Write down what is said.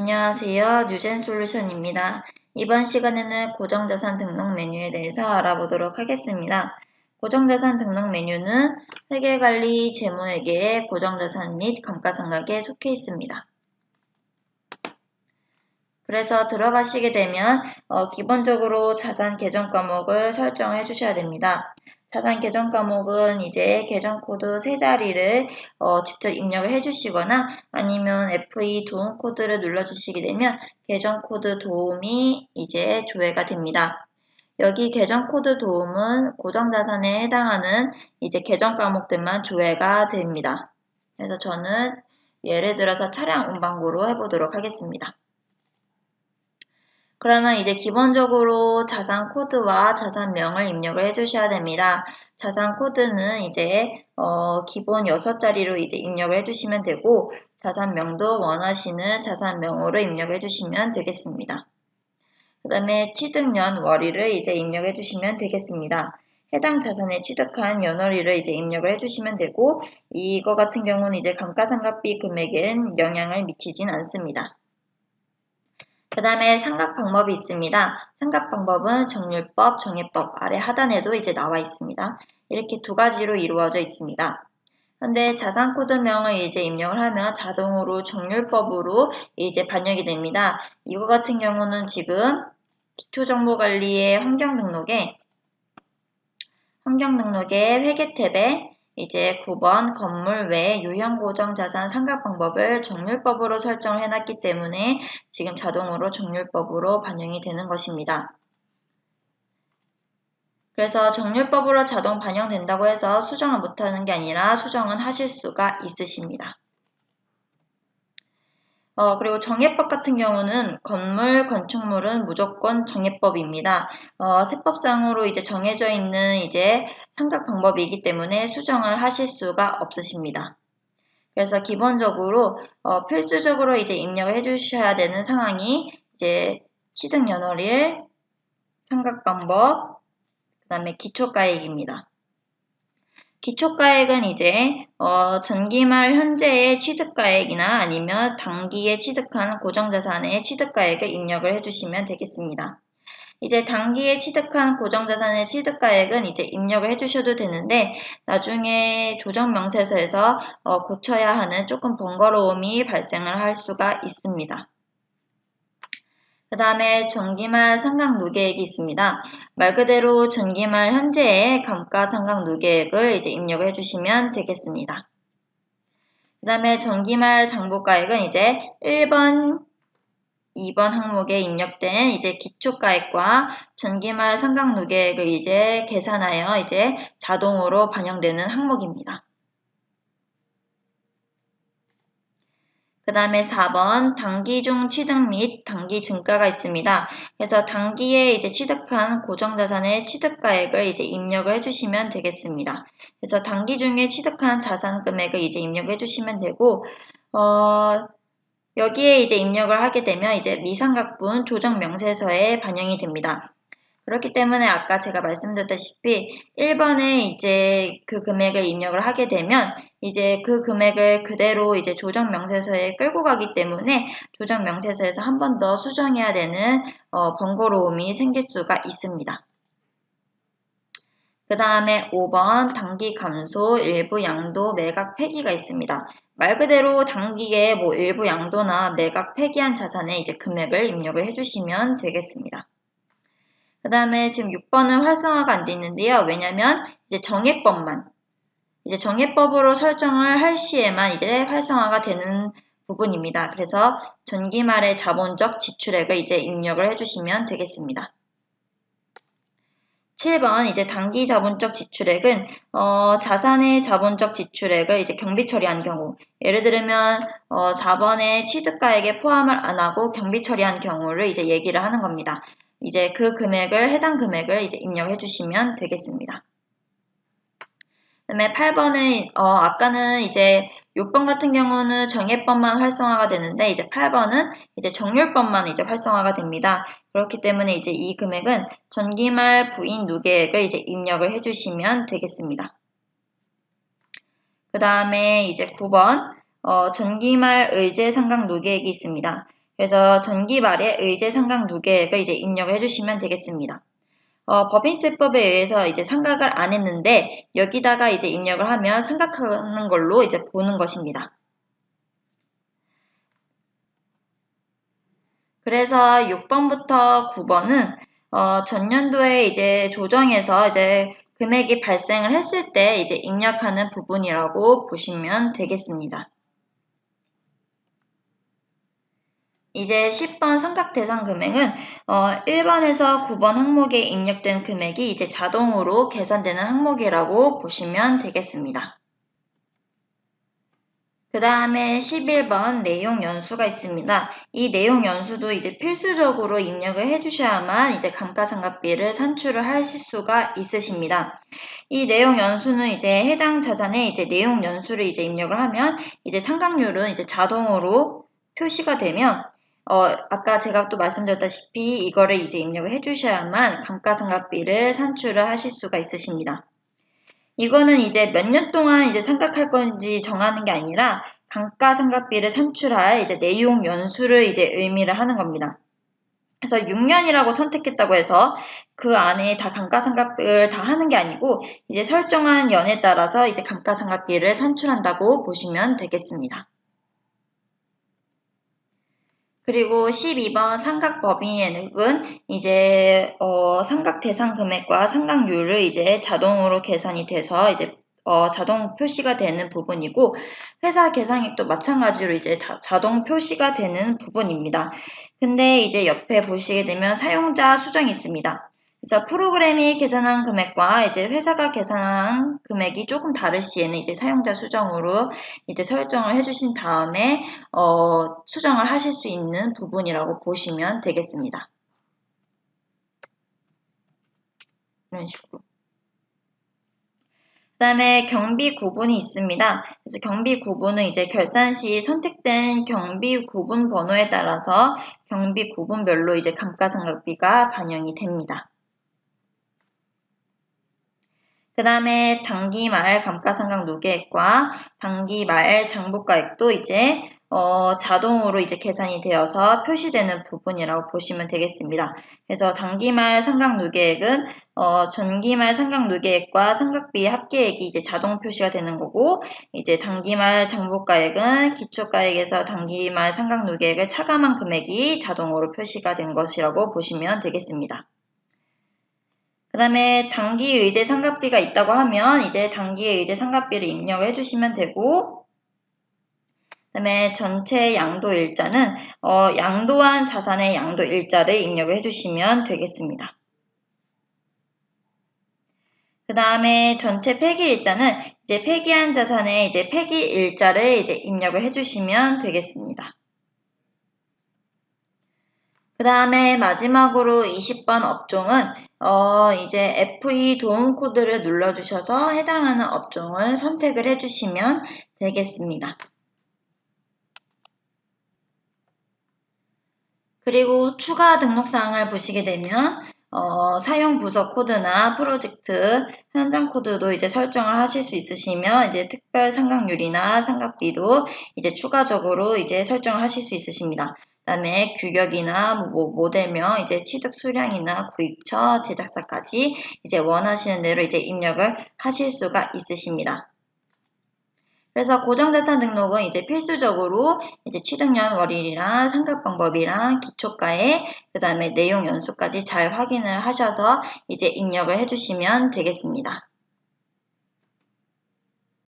안녕하세요. 뉴젠솔루션입니다. 이번 시간에는 고정자산 등록 메뉴에 대해서 알아보도록 하겠습니다. 고정자산 등록 메뉴는 회계관리, 재무회계의 고정자산 및 감가상각에 속해 있습니다. 그래서 들어가시게 되면 어, 기본적으로 자산 계정 과목을 설정해 주셔야 됩니다. 자산 계정 과목은 이제 계정 코드 세 자리를 어, 직접 입력을 해주시거나 아니면 F2 도움 코드를 눌러주시게 되면 계정 코드 도움이 이제 조회가 됩니다. 여기 계정 코드 도움은 고정 자산에 해당하는 이제 계정 과목들만 조회가 됩니다. 그래서 저는 예를 들어서 차량 운반고로 해보도록 하겠습니다. 그러면 이제 기본적으로 자산 코드와 자산명을 입력을 해 주셔야 됩니다. 자산 코드는 이제 어 기본 6자리로 이제 입력을 해 주시면 되고 자산명도 원하시는 자산명으로 입력해 주시면 되겠습니다. 그 다음에 취득년 월일을 이제 입력해 주시면 되겠습니다. 해당 자산에 취득한 연월일을 이제 입력을 해주시면 되고 이거 같은 경우는 이제 감가상각비 금액엔 영향을 미치진 않습니다. 그 다음에 삼각 방법이 있습니다. 삼각 방법은 정률법, 정해법 아래 하단에도 이제 나와 있습니다. 이렇게 두 가지로 이루어져 있습니다. 근데 자산 코드명을 이제 입력을 하면 자동으로 정률법으로 이제 반영이 됩니다. 이거 같은 경우는 지금 기초정보관리의 환경 등록에 환경 등록의 회계 탭에 이제 9번 건물 외 유형 고정 자산 상각 방법을 정률법으로 설정을 해놨기 때문에 지금 자동으로 정률법으로 반영이 되는 것입니다. 그래서 정률법으로 자동 반영된다고 해서 수정을 못하는 게 아니라 수정은 하실 수가 있으십니다. 어, 그리고 정해법 같은 경우는 건물, 건축물은 무조건 정해법입니다. 어, 세법상으로 이제 정해져 있는 이제 상각 방법이기 때문에 수정을 하실 수가 없으십니다. 그래서 기본적으로 어, 필수적으로 이제 입력을 해주셔야 되는 상황이 이제 취득 연월일, 상각 방법, 그 다음에 기초가액입니다. 기초가액은 이제 어, 전기말 현재의 취득가액이나 아니면 단기에 취득한 고정자산의 취득가액을 입력을 해주시면 되겠습니다. 이제 단기에 취득한 고정자산의 취득가액은 이제 입력을 해주셔도 되는데 나중에 조정명세서에서 어, 고쳐야 하는 조금 번거로움이 발생을 할 수가 있습니다. 그 다음에 전기말 상각 누계액이 있습니다. 말 그대로 전기말 현재의 감가상각 누계액을 이제 입력을 해주시면 되겠습니다. 그 다음에 전기말 장부가액은 이제 1번, 2번 항목에 입력된 이제 기초가액과 전기말 상각 누계액을 이제 계산하여 이제 자동으로 반영되는 항목입니다. 그 다음에 4번 단기 중 취득 및 단기 증가가 있습니다. 그래서 단기에 이제 취득한 고정자산의 취득가액을 이제 입력을 해주시면 되겠습니다. 그래서 단기 중에 취득한 자산 금액을 이제 입력해 주시면 되고 어, 여기에 이제 입력을 하게 되면 이제 미상각분 조정 명세서에 반영이 됩니다. 그렇기 때문에 아까 제가 말씀드렸다시피 1번에 이제 그 금액을 입력을 하게 되면 이제 그 금액을 그대로 이제 조정 명세서에 끌고 가기 때문에 조정 명세서에서 한 번 더 수정해야 되는 어, 번거로움이 생길 수가 있습니다. 그 다음에 5번 단기 감소, 일부 양도, 매각 폐기가 있습니다. 말 그대로 단기에 뭐 일부 양도나 매각 폐기한 자산에 이제 금액을 입력을 해주시면 되겠습니다. 그 다음에 지금 6번은 활성화가 안 돼 있는데요. 왜냐면 이제 정해법만 이제 정해법으로 설정을 할 시에만 이제 활성화가 되는 부분입니다. 그래서 전기 말의 자본적 지출액을 이제 입력을 해주시면 되겠습니다. 7번 이제 단기 자본적 지출액은 어, 자산의 자본적 지출액을 이제 경비 처리한 경우 예를 들면 어, 4번의 취득가액에 포함을 안 하고 경비 처리한 경우를 이제 얘기를 하는 겁니다. 이제 그 금액을 해당 금액을 이제 입력해 주시면 되겠습니다. 그다음에 8번은 어 아까는 이제 6번 같은 경우는 정예법만 활성화가 되는데 이제 8번은 이제 정률법만 이제 활성화가 됩니다. 그렇기 때문에 이제 이 금액은 전기말 부인 누계액을 이제 입력을 해 주시면 되겠습니다. 그 다음에 이제 9번 어, 전기말 의제 상각 누계액이 있습니다. 그래서 전기말에 의제 상각 누계액을 이제 입력을 해주시면 되겠습니다. 어, 법인세법에 의해서 이제 상각을 안 했는데 여기다가 이제 입력을 하면 상각하는 걸로 이제 보는 것입니다. 그래서 6번부터 9번은 어, 전년도에 이제 조정해서 이제 금액이 발생을 했을 때 이제 입력하는 부분이라고 보시면 되겠습니다. 이제 10번 삼각 대상 금액은 어, 1번에서 9번 항목에 입력된 금액이 이제 자동으로 계산되는 항목이라고 보시면 되겠습니다. 그 다음에 11번 내용 연수가 있습니다. 이 내용 연수도 이제 필수적으로 입력을 해주셔야만 이제 감가상각비를 산출을 하실 수가 있으십니다. 이 내용 연수는 이제 해당 자산에 이제 내용 연수를 이제 입력을 하면 이제 상각률은 이제 자동으로 표시가 되면 어, 아까 제가 또 말씀드렸다시피 이거를 이제 입력을 해주셔야만 감가상각비를 산출을 하실 수가 있으십니다. 이거는 이제 몇 년 동안 이제 삼각할 건지 정하는 게 아니라 감가상각비를 산출할 이제 내용 연수를 이제 의미를 하는 겁니다. 그래서 6년이라고 선택했다고 해서 그 안에 다 감가상각비를 다 하는 게 아니고 이제 설정한 연에 따라서 이제 감가상각비를 산출한다고 보시면 되겠습니다. 그리고 12번 삼각 법인액은 이제 어, 삼각 대상 금액과 삼각률을 이제 자동으로 계산이 돼서 이제 어, 자동 표시가 되는 부분이고 회사 계산액도 마찬가지로 이제 자동 표시가 되는 부분입니다. 근데 이제 옆에 보시게 되면 사용자 수정이 있습니다. 그래서 프로그램이 계산한 금액과 이제 회사가 계산한 금액이 조금 다를 시에는 이제 사용자 수정으로 이제 설정을 해주신 다음에 어, 수정을 하실 수 있는 부분이라고 보시면 되겠습니다. 이런 식으로. 그 다음에 경비 구분이 있습니다. 그래서 경비 구분은 이제 결산 시 선택된 경비 구분 번호에 따라서 경비 구분별로 이제 감가상각비가 반영이 됩니다. 그 다음에 단기말 감가상각 누계액과 단기말 장부가액도 이제 어, 자동으로 이제 계산이 되어서 표시되는 부분이라고 보시면 되겠습니다. 그래서 단기말 상각 누계액은 어, 전기말 상각 누계액과 상각비 합계액이 이제 자동 표시가 되는 거고 이제 단기말 장부가액은 기초가액에서 단기말 상각 누계액을 차감한 금액이 자동으로 표시가 된 것이라고 보시면 되겠습니다. 그 다음에 단기 의제 상각비가 있다고 하면 이제 단기 의제 상각비를 입력을 해주시면 되고 그 다음에 전체 양도 일자는 어, 양도한 자산의 양도 일자를 입력을 해주시면 되겠습니다. 그 다음에 전체 폐기 일자는 이제 폐기한 자산의 이제 폐기 일자를 이제 입력을 해주시면 되겠습니다. 그 다음에 마지막으로 20번 업종은 어, 이제 FE 도움 코드를 눌러주셔서 해당하는 업종을 선택을 해주시면 되겠습니다. 그리고 추가 등록사항을 보시게 되면 어, 사용 부서 코드나 프로젝트 현장 코드도 이제 설정을 하실 수 있으시며 이제 특별 상각률이나 상각비도 이제 추가적으로 이제 설정을 하실 수 있으십니다. 그다음에 규격이나 뭐 모델명, 이제 취득 수량이나 구입처, 제작사까지 이제 원하시는 대로 이제 입력을 하실 수가 있으십니다. 그래서 고정자산 등록은 이제 필수적으로 이제 취득년 월일이랑 상각 방법이랑 기초가에 그 다음에 내용 연수까지 잘 확인을 하셔서 이제 입력을 해주시면 되겠습니다.